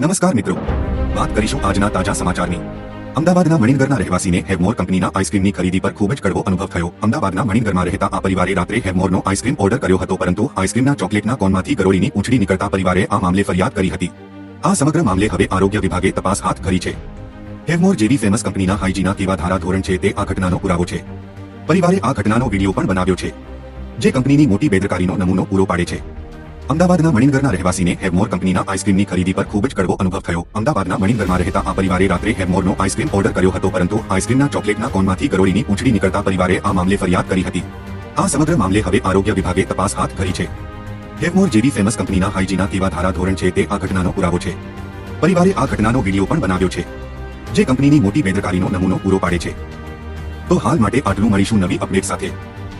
નમસ્કાર મિત્રો. વાત કરીશું આજના તાજા સમાચારની. અમદાવાદના મણિનગરના રહેવાસીને હેવમોર કંપનીના આઈસ્ક્રીમની ખરીદી પર ખૂબ જ કડવો અનુભવ થયો. અમદાવાદના મણિનગરમાં રહેતા આ પરિવારે રાત્રે હેવમોરનો આઈસ્ક્રીમ ઓર્ડર કર્યો હતો, પરંતુ આઈસ્ક્રીમના ચોકલેટના કોનમાંથી ગરોળીની ઉછળી નીકળતા પરિવારે આ મામલે ફરિયાદ કરી હતી. આ સમગ્ર મામલે હવે આરોગ્ય વિભાગે તપાસ હાથ ધરી છે. હેવમોર જેવી ફેમસ કંપનીના હાઇજીના કેવા ધારા ધોરણ છે તે આ ઘટનાનો પુરાવો છે. પરિવારે આ ઘટનાનો વીડિયો પણ બનાવ્યો છે, જે કંપનીની મોટી બેદરકારીનો નમૂનો પૂરો પાડે છે. અમદાવાદના મણિનગરના રહેવાસીને હેવમોર કંપનીના આઈસ્ક્રીમની ખરીદી પર ખૂબ જ કડવો અનુભવ થયો. અમદાવાદના મણિનગરમાં રહેતા આ પરિવારે રાત્રે હેવમોરનો આઈસ્ક્રીમ ઓર્ડર કર્યો હતો, પરંતુ આઈસ્ક્રીમના ચોકલેટના કોનમાંથી ગરોળીની પૂંછડી નીકળતા પરિવારે આ મામલે ફરિયાદ કરી હતી. આ સમગ્ર મામલે હવે આરોગ્ય વિભાગે તપાસ હાથ ધરી છે. હેવમોર જેવી ફેમસ કંપનીના હાઇજીના કેવા ધારા ધોરણ છે તે આ ઘટનાનો પુરાવો છે. પરિવારે આ ઘટનાનો વીડિયો પણ બનાવ્યો છે, જે કંપનીની મોટી બેદરકારીનો નમૂનો પૂરો પાડે છે. તો હાલ માટે આટલું મળીશું નવી અપડેટ સાથે.